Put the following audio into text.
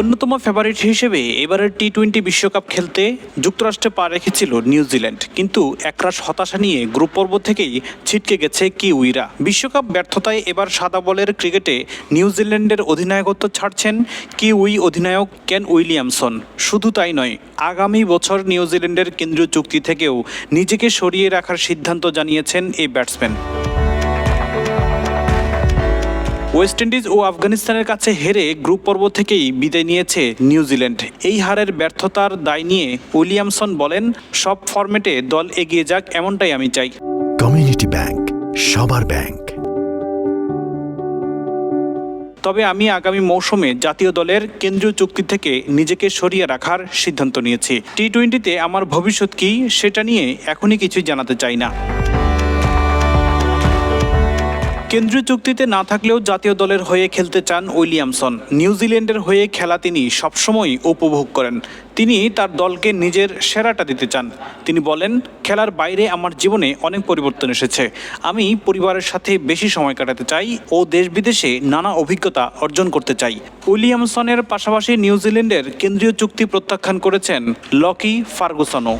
অন্যতম ফেভারিট হিসেবে এবারের টি টোয়েন্টি বিশ্বকাপ খেলতে যুক্তরাষ্ট্রে পা রেখেছিল নিউজিল্যান্ড কিন্তু একরাশ হতাশা নিয়ে গ্রুপ পর্ব থেকেই ছিটকে গেছে কিউইরা। বিশ্বকাপ ব্যর্থতায় এবার সাদা বলের ক্রিকেটে নিউজিল্যান্ডের অধিনায়কত্ব ছাড়ছেন কিউই অধিনায়ক কেন উইলিয়ামসন। শুধু তাই নয়, আগামী বছর নিউজিল্যান্ডের কেন্দ্রীয় চুক্তি থেকেও নিজেকে সরিয়ে রাখার সিদ্ধান্ত জানিয়েছেন এই ব্যাটসম্যান। ওয়েস্ট ইন্ডিজ ও আফগানিস্তানের কাছে হেরে গ্রুপ পর্ব থেকেই বিদায় নিয়েছে নিউজিল্যান্ড। এই হারের ব্যর্থতার দায় নিয়ে উইলিয়ামসন বলেন সব ফরম্যাটে দল এগিয়ে যাক এমনটাই আমি চাই। কমিউনিটি ব্যাংক সবার ব্যাংক। তবে আমি আগামী মৌসুমে জাতীয় দলের কেন্দ্রীয় চুক্তি থেকে নিজেকে সরিয়ে রাখার সিদ্ধান্ত নিয়েছি। টি টোয়েন্টিতে আমার ভবিষ্যৎ কী সেটা নিয়ে এখনই কিছুই জানাতে চাই না। কেন্দ্রীয় চুক্তিতে না থাকলেও জাতীয় দলের হয়ে খেলতে চান উইলিয়ামসন। নিউজিল্যান্ডের হয়ে খেলা তিনি সবসময় উপভোগ করেন। তিনি তার দলকে নিজের সেরাটা দিতে চান। তিনি বলেন, খেলার বাইরে আমার জীবনে অনেক পরিবর্তন এসেছে। আমি পরিবারের সাথে বেশি সময় কাটাতে চাই ও দেশ বিদেশে নানা অভিজ্ঞতা অর্জন করতে চাই। উইলিয়ামসনের পাশাপাশি নিউজিল্যান্ডের কেন্দ্রীয় চুক্তি প্রত্যাখ্যান করেছেন লকি ফার্গুসনও।